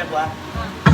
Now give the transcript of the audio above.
จังหวะลับ